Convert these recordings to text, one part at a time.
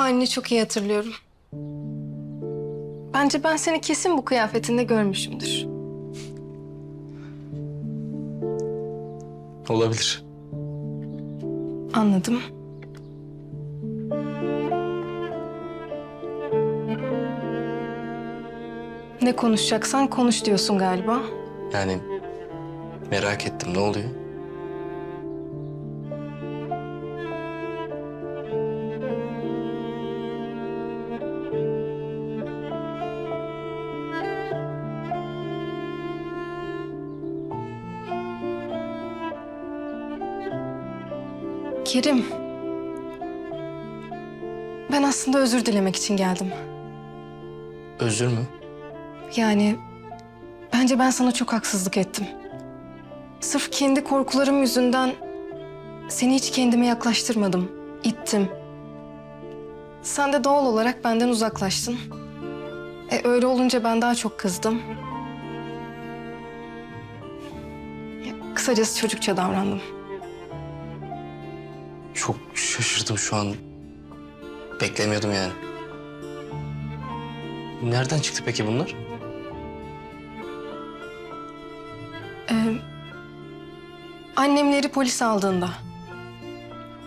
halini çok iyi hatırlıyorum. Bence ben seni kesin bu kıyafetinde görmüşümdür. Olabilir. Anladım. Ne konuşacaksan konuş diyorsun galiba. Yani merak ettim ne oluyor? Kerim. Ben aslında özür dilemek için geldim. Özür mü? Yani bence ben sana çok haksızlık ettim. Sırf kendi korkularım yüzünden seni hiç kendime yaklaştırmadım, ittim. Sen de doğal olarak benden uzaklaştın. E öyle olunca ben daha çok kızdım. Ya, kısacası çocukça davrandım. Çok şaşırdım şu an. Beklemiyordum yani. Nereden çıktı peki bunlar? Ee, annemleri polis aldığında.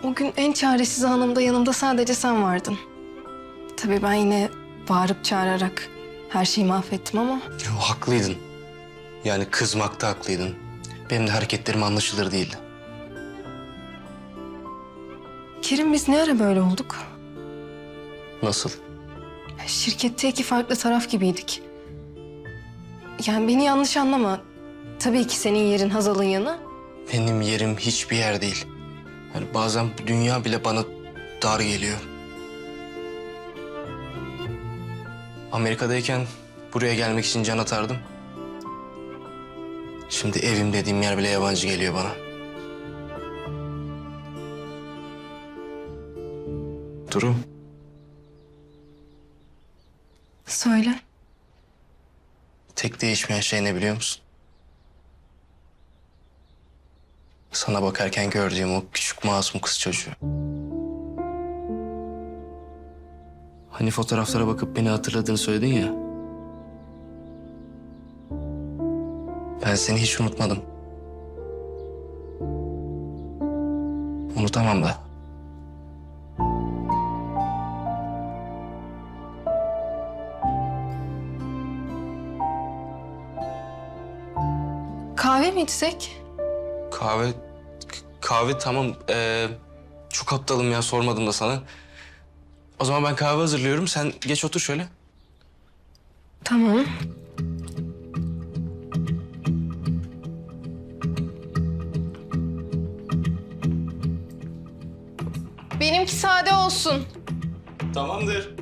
O gün en çaresiz anımda yanımda sadece sen vardın. Tabii ben yine bağırıp çağırarak her şeyi mahvettim ama... Ya, haklıydın. Yani kızmakta haklıydın. Benim de hareketlerim anlaşılır değildi. Kerim biz ne ara böyle olduk? Nasıl? Şirkette iki farklı taraf gibiydik. Yani beni yanlış anlama. Tabii ki senin yerin Hazal'ın yanı. Benim yerim hiçbir yer değil. Yani bazen dünya bile bana dar geliyor. Amerika'dayken buraya gelmek için can atardım. Şimdi evim dediğim yer bile yabancı geliyor bana. Duru, Söyle. tek değişmeyen şey ne biliyor musun? Sana bakarken gördüğüm o küçük masum kız çocuğu. Hani fotoğraflara bakıp beni hatırladığını söyledin ya. Ben seni hiç unutmadım. Unutamam da. Kahve mi içsek? Kahve, kahve tamam. Ee, çok aptalım ya sormadım da sana. O zaman ben kahve hazırlıyorum. Sen geç otur şöyle. Tamam. Benimki sade olsun. Tamamdır.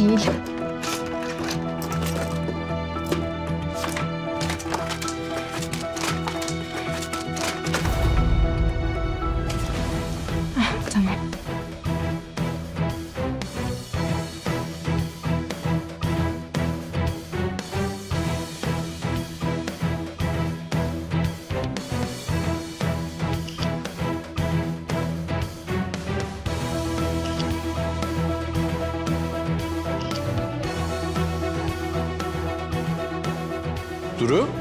Bu Duru.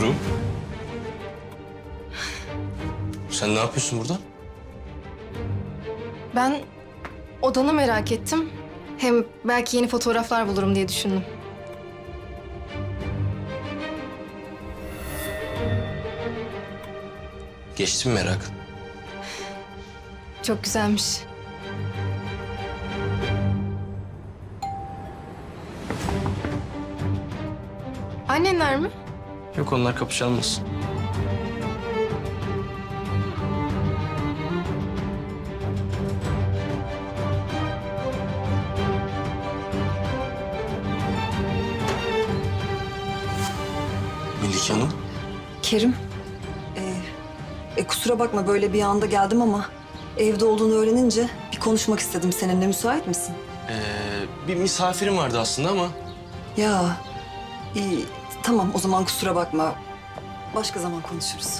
Duru. Sen ne yapıyorsun burada? Ben odanı merak ettim. Hem belki yeni fotoğraflar bulurum diye düşündüm. Geçti mi merak? Çok güzelmiş. Annenler mi? Yok onlar kapışalmaz. Melike Hanım. Kerim, e, e, kusura bakma böyle bir anda geldim ama evde olduğunu öğrenince bir konuşmak istedim seninle. Müsait misin? Ee, bir misafirim vardı aslında ama Ya, iyi. Tamam o zaman kusura bakma. Başka zaman konuşuruz.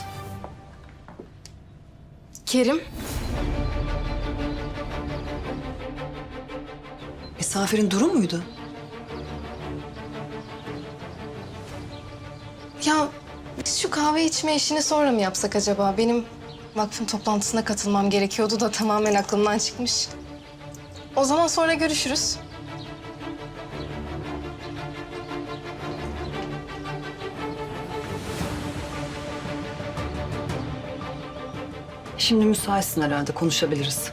Kerim. Misafirin duru muydu? Ya biz şu kahve içme işini sonra mı yapsak acaba? Benim vakfın toplantısına katılmam gerekiyordu da tamamen aklımdan çıkmış. O zaman sonra görüşürüz. Şimdi müsaitsin herhalde konuşabiliriz.